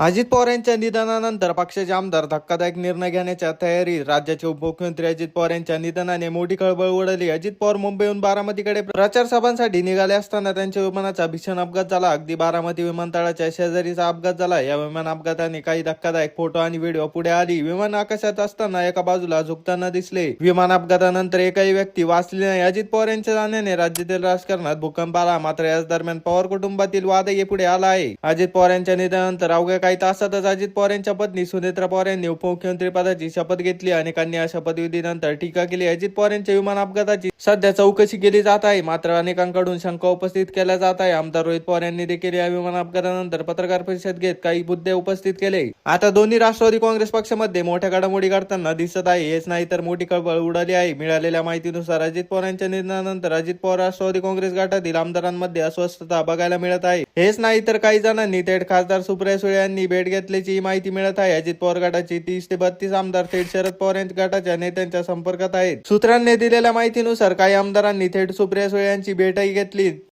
अजित पवार यांच्या निधनानंतर पक्षाचे आमदार धक्कादायक निर्णय घेण्याच्या तयारीत राज्याचे उपमुख्यमंत्री अजित पवार यांच्या निधनाने मोठी खळबळ उडाली. अजित पवार मुंबईहून बारामतीकडे प्रचार सभांसाठी निघाले असताना त्यांच्या विमानाचा भीषण अपघात झाला. अगदी बारामती विमानतळाच्या शेजारीचा अपघात झाला. या विमान अपघाताने काही धक्कादायक फोटो आणि व्हिडिओ पुढे आली. विमान आकाशात असताना एका बाजूला झुकताना दिसले. विमान अपघातानंतर एकही व्यक्ती वाचली नाही. अजित पवार यांच्या जाण्याने राज्यातील राजकारणात भूकंप आला. मात्र याच दरम्यान पवार कुटुंबातील वादही पुढे आला आहे. अजित पवार यांच्या निधनानंतर अवघ्या काही तासातच अजित पवार यांच्या पत्नी सुनेत्रा पवार यांनी उपमुख्यमंत्री पदाची शपथ घेतली. अनेकांनी या शपथविधीनंतर टीका केली. अजित पवार यांच्या विमान अपघाताची सध्या चौकशी केली जात आहे. मात्र अनेकांकडून शंका उपस्थित केल्या जात आहे. आमदार रोहित पवार यांनी देखील या विमान अपघातानंतर पत्रकार परिषद घेत काही मुद्दे उपस्थित केले. आता दोन्ही राष्ट्रवादी काँग्रेस पक्षामध्ये मोठ्या घडामोडी घडताना दिसत आहे. हेच नाही तर मोठी कळबळ उडाली आहे. मिळालेल्या माहितीनुसार अजित पवार यांच्या निधनानंतर अजित पवार राष्ट्रवादी काँग्रेस गटातील आमदारांमध्ये अस्वस्थता बघायला मिळत आहे. हेच नाही तर काही जणांनी थेट खासदार सुप्रिया सुळे यांनी भेट घेतल्याची माहिती मिळत आहे. अजित पवार गटाचे तीस ते बत्तीस आमदार थेट शरद पवार यांच्या गटाच्या नेत्यांच्या संपर्कात आहेत. सूत्रांनी दिलेल्या माहितीनुसार काही आमदारांनी थेट सुप्रिया सुळे यांची भेटही घेतली.